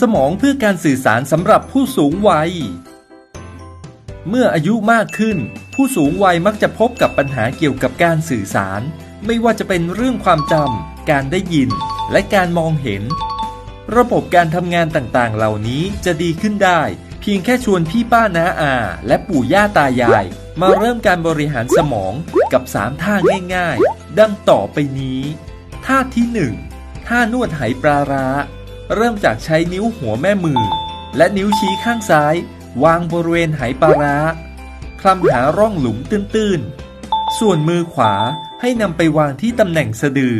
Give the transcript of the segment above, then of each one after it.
สมองเพื่อการสื่อสารสำหรับผู้สูงวัย เมื่ออายุมากขึ้น ผู้สูงวัยมักจะพบกับปัญหาเกี่ยวกับการสื่อสาร ไม่ว่าจะเป็นเรื่องความจำการได้ยิน และการมองเห็น ระบบการทำงานต่างๆ เหล่านี้จะดีขึ้นได้ เพียงแค่ชวนพี่ป้าน้าอา และปู่ย่าตายาย มาเริ่มการบริหารสมองกับ 3 ท่าง่าย ๆ ดังต่อไปนี้ ท่าที่ 1 ท่านวดไหปลาร้า เริ่มจากใช้นิ้วหัวแม่มือ และนิ้วชี้ข้างซ้าย วางบริเวณไหปลาร้าคลำหาร่องหลุมตื้นๆ ส่วนมือขวาให้นำไปวางที่ตำแหน่งสะดือ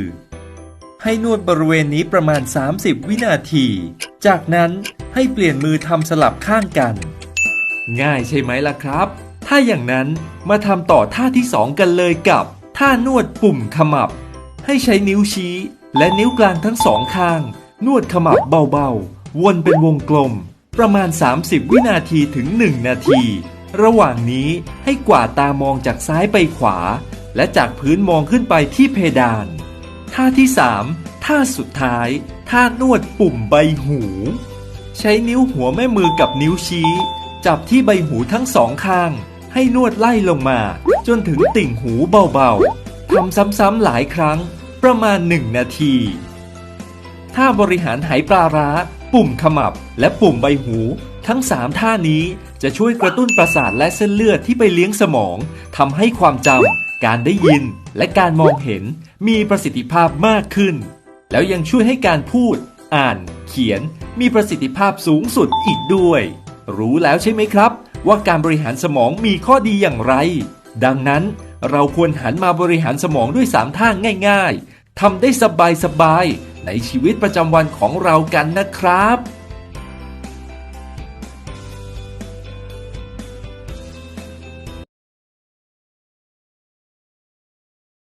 ให้นวดบริเวณนี้ประมาณ 30 วินาที จากนั้นให้เปลี่ยนมือทำสลับข้างกัน ง่ายใช่ไหมล่ะครับ ถ้าอย่างนั้นมาทำต่อท่าที่2กันเลยกับ ท่านวดปุ่มขมับ ให้ใช้นิ้วชี้และนิ้วกลางทั้งสองข้าง นวดขมับเบาๆ วนเป็นวงกลม ประมาณ 30 วินาทีถึง 1 นาที ระหว่างนี้ให้กวาดตามองจากซ้ายไปขวา และจากพื้นมองขึ้นไปที่เพดาน ท่าที่ 3 ท่าสุดท้าย ท่านวดปุ่มใบหู ใช้นิ้วหัวแม่มือกับนิ้วชี้ จับที่ใบหูทั้งสองข้าง ให้นวดไล่ลงมา จนถึงติ่งหูเบาๆทำซ้ำๆหลายครั้ง ประมาณ 1 นาที ท่าบริหารไหปลาร้า ปุ่มขมับ และปุ่มใบหู ทั้ง 3 ท่านี้จะช่วยกระตุ้นประสาทและเส้นเลือดที่ไปเลี้ยงสมองทำให้ความจำการได้ยิน และการมองเห็นมีประสิทธิภาพมากขึ้น แล้วยังช่วยให้การพูด อ่าน เขียน มีประสิทธิภาพสูงสุดอีกด้วย รู้แล้วใช่ไหมครับ ว่าการบริหารสมองมีข้อดีอย่างไร ดังนั้นเราควรหันมาบริหารสมองด้วย 3 ท่าง่าย ๆทำได้สบายๆ ในชีวิตประจำวันของเรากันนะครับ